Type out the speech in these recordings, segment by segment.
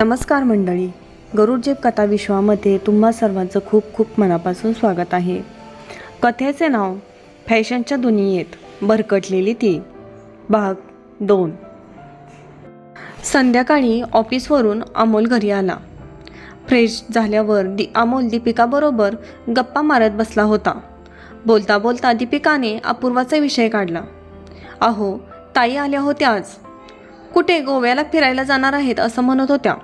नमस्कार मंडळी. गरुडजेब कथा विश्वामध्ये तुम्हा सर्वांचं खूप खूप मनापासून स्वागत आहे. कथेचे नाव फॅशनच्या दुनियेत भरकटलेली ती. भाग दोन. संध्याकाळी ऑफिसवरून अमोल घरी आला. फ्रेश झाल्यावर दि अमोल दीपिकाबरोबर गप्पा मारत बसला होता. बोलता बोलता दीपिकाने अपूर्वाचा विषय काढला. अहो ताई आल्या होत्या आज. कुठे गोव्याला फिरायला जाणार आहेत असं म्हणत होत्या.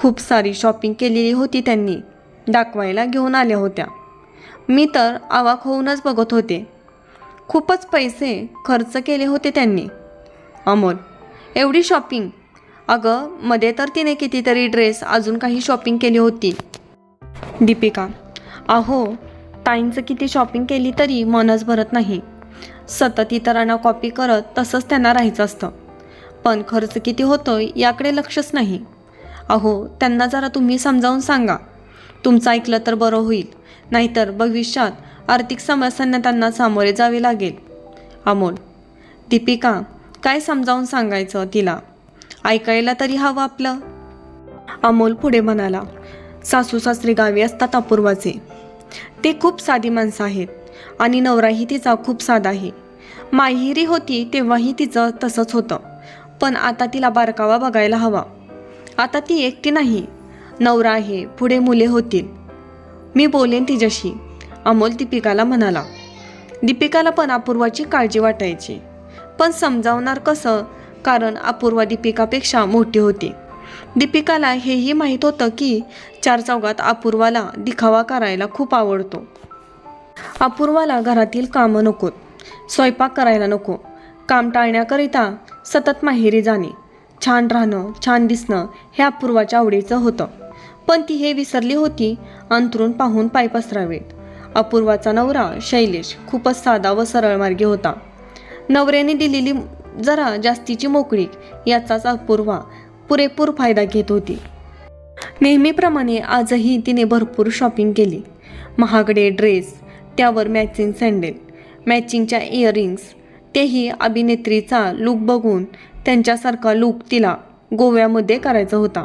खूप सारी शॉपिंग केलेली होती त्यांनी. दाखवायला घेऊन आल्या होत्या. मी तर आवाक होऊनच बघत होते. खूपच पैसे खर्च केले होते त्यांनी. अमोल एवढी शॉपिंग अगं मध्ये तर तिने कितीतरी ड्रेस अजून काही शॉपिंग केली होती. दीपिका अहो ताईंचं किती शॉपिंग केली तरी मनच भरत नाही. सतत इतरांना कॉपी करत तसंच त्यांना राहायचं असतं. पण खर्च किती होतो याकडे लक्षच नाही. अहो त्यांना जरा तुम्ही समजावून सांगा. तुमचं ऐकलं तर बरं होईल. नाहीतर भविष्यात आर्थिक समस्यांना त्यांना सामोरे जावे लागेल. अमोल दीपिका काय समजावून सांगायचं तिला? ऐकायला तरी हवं आपलं. अमोल पुढे म्हणाला सासू सासरे गावी असतात अपूर्वाचे. ते खूप साधी माणसं आहेत आणि नवराही तिचा खूप साधा आहे. माहिरी होती तेव्हाही तिचं तसंच होतं. पण आता तिला बारकावा बघायला हवा. आता ती एकटी नाही. नवरा आहे पुढे मुले होतील. मी बोलेन तिच्याशी. अमोल दीपिकाला म्हणाला. दीपिकाला पण अपूर्वाची काळजी वाटायची. पण समजावणार कसं? कारण अपूर्वा दीपिकापेक्षा मोठी होती. दीपिकाला हेही माहीत होतं की चार चौघात अपूर्वाला दिखावा करायला खूप आवडतो. अपूर्वाला घरातील कामं नकोत. स्वयंपाक करायला नको. काम टाळण्याकरिता सतत माहेरी जाणे. छान राहणं छान दिसणं हे अपूर्वाच्या आवडीचं होतं. पण ती हे विसरली होती अंतरून पाहून पाय पसरावेत. अपूर्वाचा नवरा शैलेश खूपच साधा व सरळ मार्गी होता. नवऱ्याने दिलेली जरा जास्तीची मोकळीक याचाच अपूर्वा पुरेपूर फायदा घेत होती. नेहमीप्रमाणे आजही तिने भरपूर शॉपिंग केली. महागडे ड्रेस त्यावर मॅचिंग सँडेल मॅचिंगच्या इयरिंग्स तेही अभिनेत्रीचा लूक बघून त्यांच्यासारखा लूक तिला गोव्यामध्ये करायचा होता.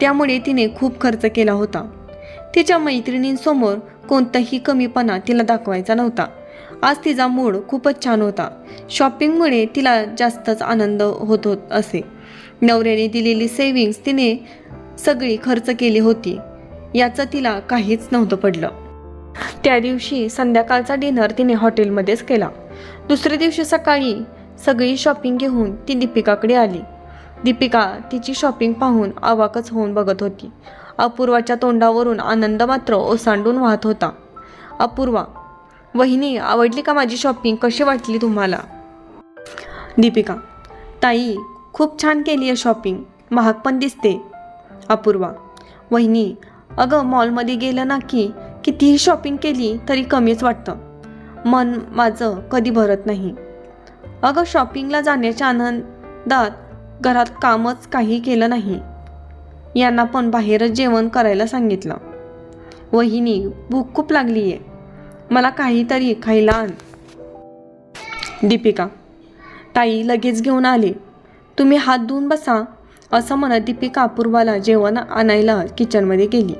त्यामुळे तिने खूप खर्च केला होता. तिच्या मैत्रिणींसमोर कोणताही कमीपणा तिला दाखवायचा नव्हता. आज तिचा मूड खूपच छान होता. शॉपिंगमुळे तिला जास्तच आनंद होत होत असे. नवऱ्याने दिलेली सेव्हिंग्स तिने सगळी खर्च केली होती. याचं तिला काहीच नव्हतं पडलं. त्या दिवशी संध्याकाळचा डिनर तिने हॉटेलमध्येच केला. दुसऱ्या दिवशी सकाळी सगळी शॉपिंग घेऊन ती दीपिकाकडे आली. दीपिका तिची शॉपिंग पाहून अवाकच होऊन बघत होती. अपूर्वाच्या तोंडावरून आनंद मात्र ओसांडून वाहत होता. अपूर्वा वहिनी आवडली का माझी शॉपिंग कशी वाटली तुम्हाला? दीपिका ताई खूप छान केली आहे शॉपिंग महाग पण दिसते. अपूर्वा वहिनी अगं मॉलमध्ये गेलं ना की कितीही शॉपिंग केली तरी कमीच वाटतं. मन माझं कधी भरत नाही. अगं शॉपिंगला जाण्याच्या आनंदात घरात कामच काही केलं नाही. यांना पण बाहेरच जेवण करायला सांगितलं. वहिनी भूक खूप लागली आहे मला काहीतरी खायला आण. दीपिका ताई लगेच घेऊन आले. तुम्ही हात धुवून बसा असं म्हणत दीपिका अपूर्वाला जेवण आणायला किचनमध्ये गेली.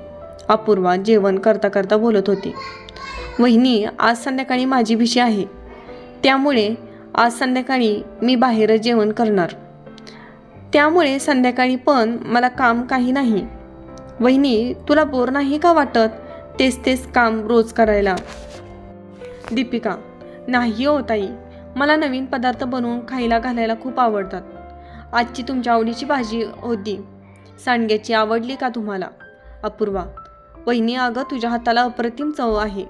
अपूर्वा जेवण करता करता बोलत होती. वहिनी आज संध्याकाळी माझी भिशी आहे. त्यामुळे आज संध्याकाळी मी बाहेर जेवण करणार. त्यामुळे संध्याकाळी पण मला काम काही नाही. वहिनी तुला बोर नाही का वाटत? तेच तेच काम रोज करायला. दीपिका नाही हो ताई. मला नवीन पदार्थ बनवून खायला घालायला खूप आवडतात. आजची तुमच्या आवडीची भाजी होती. सांडग्याची आवडली का तुम्हाला? अपूर्वा. वहिनी अगं तुझ्या हाताला अप्रतिम चव आहे.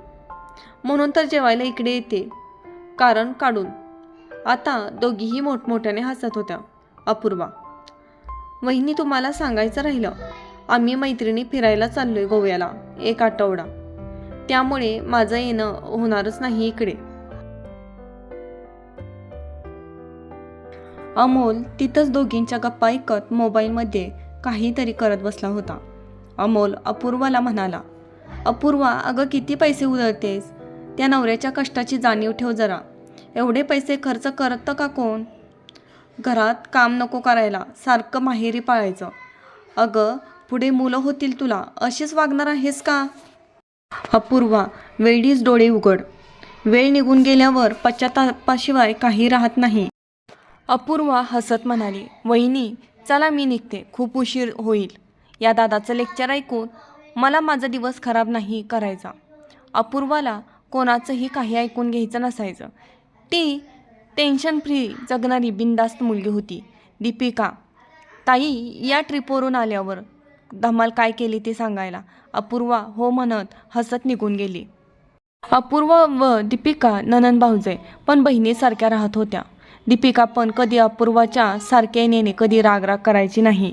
म्हणून तर जेवायला इकडे येते. कारण काढून. आता दोघीही मोठमोठ्याने हसत होत्या. अपूर्वा. वहिनी तुम्हाला सांगायचं राहिलं. आम्ही मैत्रिणी फिरायला चाललोय गोव्याला एक आठवडा. त्यामुळे माझं येणं होणारच नाही इकडे. अमोल तिथंच दोघींच्या गप्पा ऐकत मोबाईलमध्ये काहीतरी करत बसला होता. अमोल अपूर्वाला म्हणाला अपूर्वा अगं किती पैसे उधळतेस? त्या नवऱ्याच्या कष्टाची जाणीव ठेव जरा. एवढे पैसे खर्च करतं का कोण? घरात काम नको करायला सारखं माहेरी पाळायचं. अगं पुढे मुलं होतील तुला अशीच वागणार आहेस का? अपूर्वा वेळीच डोळे उघड. वेळ निघून गेल्यावर पश्चातापाशिवाय काही राहत नाही. अपूर्वा हसत म्हणाली वहिनी चला मी निघते खूप उशीर होईल. या दादाचं लेक्चर ऐकून मला माझा दिवस खराब नाही करायचा. अपूर्वाला कोणाचंही काही ऐकून घ्यायचं नसायचं. ती टेन्शन फ्री जगणारी बिंदास्त मुलगी होती दीपिका. ताई या ट्रिपवरून आल्यावर धमाल काय केली ते सांगायला? अपूर्वा हो म्हणत हसत निघून गेली. अपूर्वा व दीपिका ननन भाऊजे पण बहिणीसारख्या राहत होत्या. दीपिका पण कधी अपूर्वाच्या सारख्या येण्याने कधी रागराग करायची नाही.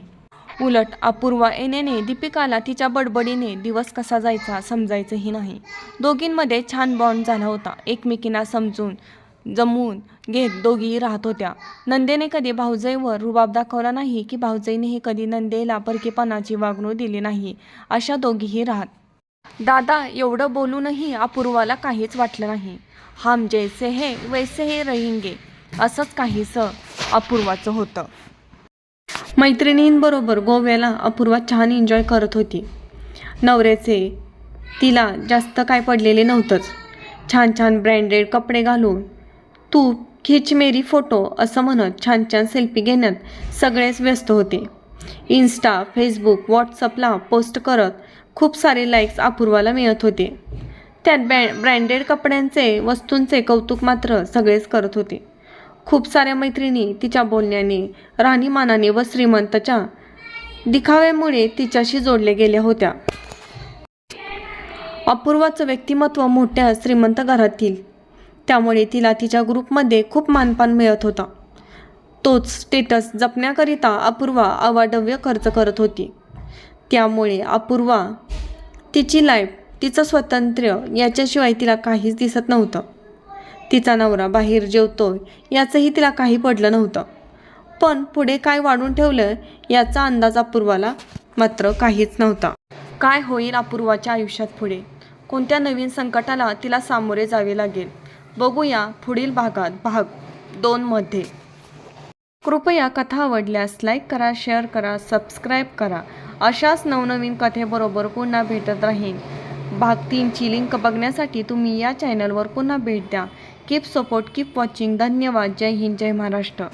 उलट अपूर्वा येण्याने दीपिकाला तिच्या बडबडीने दिवस कसा जायचा समजायचंही नाही. दोघींमध्ये छान बॉन्ड झाला होता. एकमेकींना समजून जमवून घेत दोघीही राहत होत्या. नंदेने कधी भाऊजईवर रुबाब दाखवला नाही की भाऊजईनेही कधी नंदेला परकेपणाची वागणूक दिली नाही अशा दोघीही राहत. दादा एवढं बोलूनही अपूर्वाला काहीच वाटलं नाही. हम जैसे हे वैसे हे रहेंगे असंच काहीसं अपूर्वाचं होतं. मैत्रिणींबरोबर गोव्याला अपूर्वा छान एन्जॉय करत होती. नवऱ्याचे तिला जास्त काय पडलेले नव्हतंच. छान छान ब्रँडेड कपडे घालून तू खिच मेरी फोटो असं म्हणत छान छान सेल्फी घेण्यात सगळेच व्यस्त होते. इन्स्टा फेसबुक व्हॉट्सअपला पोस्ट करत खूप सारे लाईक्स अपूर्वाला मिळत होते. त्यात ब्रँ ब्रँडेड कपड्यांचे वस्तूंचे कौतुक मात्र सगळेच करत होते. खूप साऱ्या मैत्रिणी तिच्या बोलण्याने राहणीमानाने व श्रीमंतच्या दिखाव्यामुळे तिच्याशी जोडल्या गेल्या होत्या. अपूर्वाचं व्यक्तिमत्व मोठ्या श्रीमंत घरातील त्यामुळे तिला तिच्या ग्रुपमध्ये खूप मानपान मिळत होता. तोच स्टेटस जपण्याकरिता अपूर्वा अवाढव्य खर्च करत होती. त्यामुळे अपूर्वा तिची लाईफ तिचं स्वातंत्र्य याच्याशिवाय तिला काहीच दिसत नव्हतं. तिचा नवरा बाहेर जेवतो याचंही तिला काही पडलं नव्हतं. पण पुढे काय वाढून ठेवलं याचा अंदाज अपूर्वाला मात्र काहीच नव्हता. काय होईल अपूर्वाच्या आयुष्यात पुढे? कोणत्या नवीन संकटाला तिला सामोरे जावे लागेल? बघूया पुढील भागात भाग दोनमध्ये कृपया कथा आवडल्यास लाईक करा शेअर करा सबस्क्राईब करा. अशाच नवनवीन कथेबरोबर पुन्हा भेटत राहीन. भाग तीनची लिंक बघण्यासाठी तुम्ही या चॅनलवर पुन्हा भेट द्या. कीप सपोर्ट कीप वॉचिंग धन्यवाद. जय हिंद जय महाराष्ट्र.